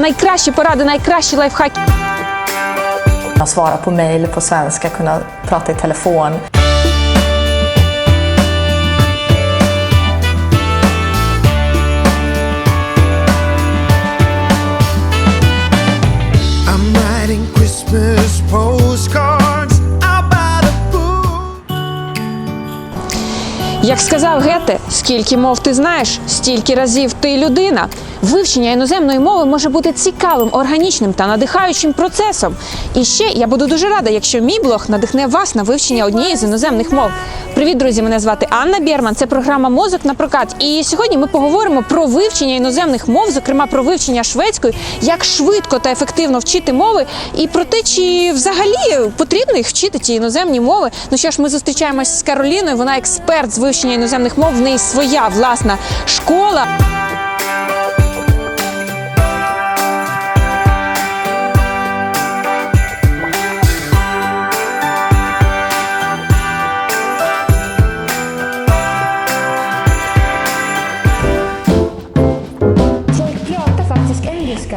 найкращі поради, найкращі лайфхаки. Kunna svara på mejl på svenska, kunna prata i telefon. Сказав Гете, скільки мов ти знаєш, стільки разів ти людина. Вивчення іноземної мови може бути цікавим, органічним та надихаючим процесом. І ще я буду дуже рада, якщо мій блог надихне вас на вивчення однієї з іноземних мов. Привіт, друзі! Мене звати Анна Бірман. Це програма Мозок на прокат. І сьогодні ми поговоримо про вивчення іноземних мов, зокрема про вивчення шведської, як швидко та ефективно вчити мови, і про те, чи взагалі потрібно їх вчити ці іноземні мови. Ну що ж, ми зустрічаємось з Кароліною. Вона експерт з вивчення іноземних мов. В неї своя власна школа.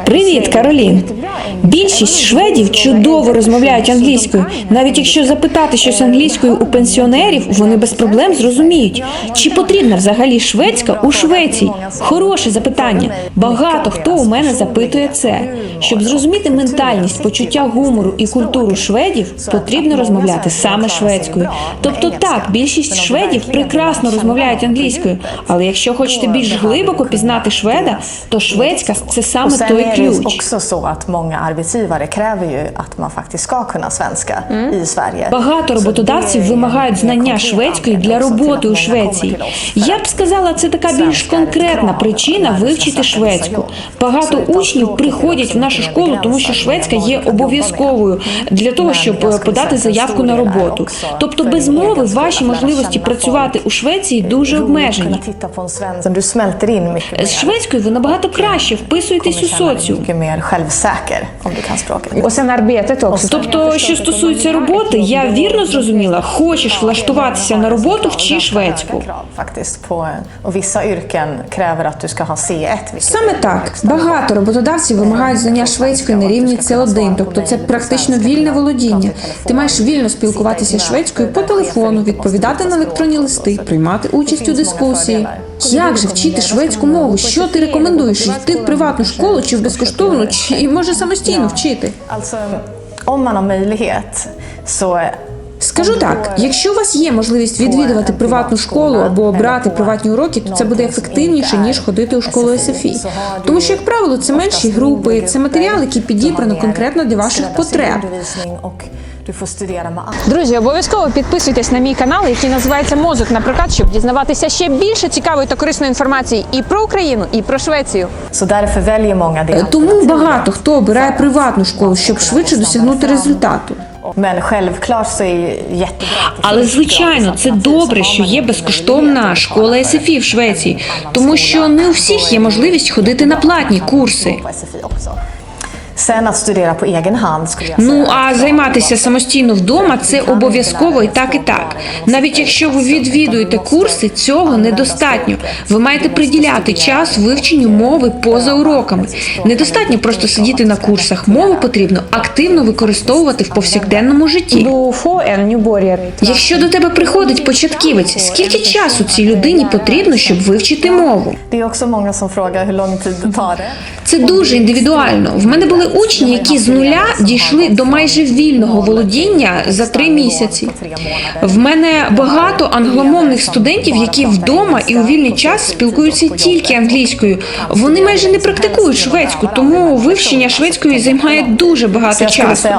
Привіт, Каролін. Більшість шведів чудово розмовляють англійською. Навіть якщо запитати щось англійською у пенсіонерів, вони без проблем зрозуміють. Чи потрібна взагалі шведська у Швеції? Хороше запитання. Багато хто у мене запитує це. Щоб зрозуміти ментальність, почуття гумору і культуру шведів, потрібно розмовляти саме шведською. Тобто, так, більшість шведів прекрасно розмовляють англійською, але якщо хочете більш глибоко пізнати шведа, то шведська це саме той ключ. Arbetsgivare kräver ju att man faktiskt ska kunna svenska i Sverige. Багато роботодавців вимагають знання шведської для роботи у Швеції. Я б сказала, це така більш конкретна причина вивчити шведську. Багато учнів приходять в нашу школу, тому що шведська є обов'язковою для того, щоб подати заявку на роботу. Тобто без мови ваші можливості працювати у Швеції дуже обмежені. З шведською ви набагато краще вписуєтесь у соціум. Om du kan språket. Och sen arbetet också. Тобто, що стосується роботи, я вірно зрозуміла, хочеш влаштуватися на роботу, вчи шведську. C1. Саме так багато роботодавців вимагають знання шведської на рівні С1, тобто це практично вільне володіння. Ти маєш вільно спілкуватися шведською по телефону, відповідати на електронні листи, приймати участь у дискусії. Як же вчити шведську мову? Що ти рекомендуєш? Йти в приватну школу чи в безкоштовну, чи може самостійно вчити? Скажу так: якщо у вас є можливість відвідувати приватну школу або брати приватні уроки, то це буде ефективніше ніж ходити у школу СФІ. Тому що, як правило, це менші групи, це матеріал, який підібрано конкретно для ваших потреб. Друзі, обов'язково підписуйтесь на мій канал, який називається Мозок на прокат, щоб дізнаватися ще більше цікавої та корисної інформації і про Україну, і про Швецію. Det. Тому багато хто обирає приватну школу, щоб швидше досягнути результату. Але звичайно, це добре, що є безкоштовна школа СФІ в Швеції, тому що не у всіх є можливість ходити на платні курси. Sen att studera på egen hand skulle jag Ну а займатися самостійно вдома це обов'язково і так, і так. Навіть якщо ви відвідуєте курси, цього недостатньо. Ви маєте приділяти час вивченню мови поза уроками. Недостатньо просто сидіти на курсах. Мову потрібно активно використовувати в повсякденному житті. Якщо до тебе приходить початківець, скільки часу цій людині потрібно, щоб вивчити мову? Це дуже індивідуально. В мене були учні, які з нуля дійшли до майже вільного володіння за три місяці. В мене багато англомовних студентів, які вдома і у вільний час спілкуються тільки англійською. Вони майже не практикують шведську, тому вивчення шведської займає дуже багато часу.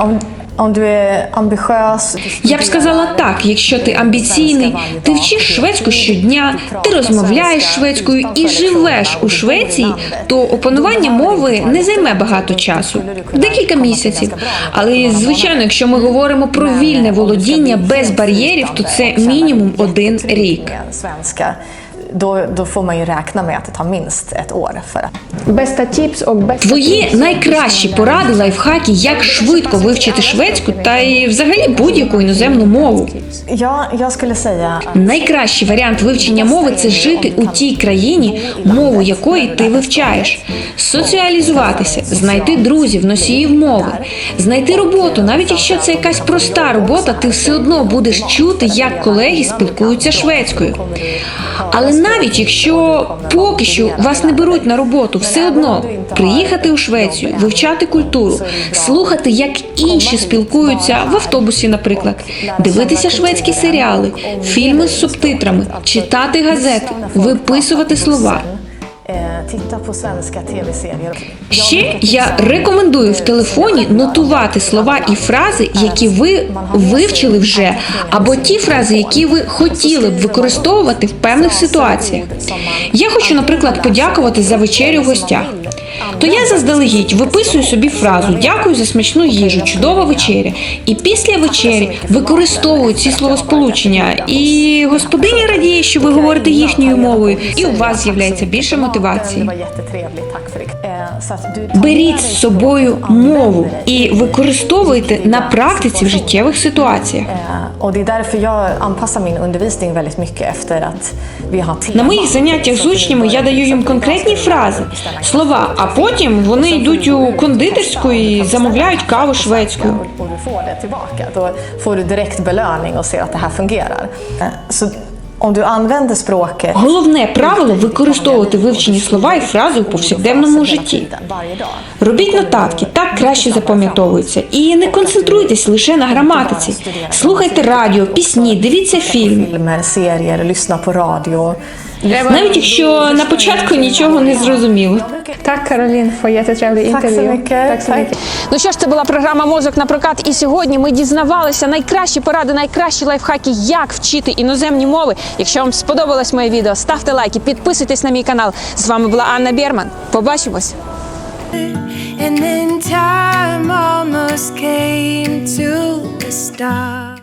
Я б сказала так: якщо ти амбіційний, ти вчиш шведську щодня, ти розмовляєш шведською і живеш у Швеції, то опанування мови не займе багато часу декілька місяців. Але звичайно, якщо ми говоримо про вільне володіння без бар'єрів, то це мінімум один рік. Då, då får man ju räkna med att det tar minst ett år för att Bästa tips och bästa Твої найкращі поради лайфхаки, як швидко вивчити шведську та і взагалі будь-яку іноземну мову. Ja, jag skulle säga att Найкращий варіант вивчення мови це жити у тій країні, мову якої ти вивчаєш, соціалізуватися, знайти друзів, носіїв мови, знайти роботу, навіть якщо це якась проста робота, ти все одно будеш чути, як колеги спілкуються шведською. Але навіть якщо поки що вас не беруть на роботу, все одно приїхати у Швецію, вивчати культуру, слухати, як інші спілкуються в автобусі, наприклад, дивитися шведські серіали, фільми з субтитрами, читати газети, виписувати слова. Ще я рекомендую в телефоні нотувати слова і фрази, які ви вивчили вже, або ті фрази, які ви хотіли б використовувати в певних ситуаціях. Я хочу, наприклад, подякувати за вечерю в гостях. То я заздалегідь виписую собі фразу Дякую за смачну їжу, чудова вечеря. І після вечері використовую ці словосполучення. І господиня радіє, що ви говорите їхньою мовою, і у вас з'являється більше мотивації. Eh, Беріть з собою мову і використовуйте на практиці в життєвих ситуаціях. Eh, На моїх заняттях з учнями я даю їм конкретні фрази, слова, а потім вони йдуть у кондитерську і замовляють каву шведською. Du får. Då du direkt belöning och ser att det här fungerar. Eh, Så Головне правило використовувати вивчені слова і фрази у повсякденному житті. Робіть нотатки, так краще запам'ятовуються. І не концентруйтесь лише на граматиці. Слухайте радіо, пісні, дивіться фільми. Навіть якщо на початку нічого не зрозуміло. Так, Каролін, jättetrevlig Tack інтерв'ю. Так. Ну що ж, це була програма Мозок на прокат. І сьогодні ми дізнавалися найкращі поради, найкращі лайфхаки, як вчити іноземні мови. Якщо вам сподобалось моє відео, ставте лайки, підписуйтесь на мій канал. З вами була Анна Берман. Побачимось. And then time almost came to a stop.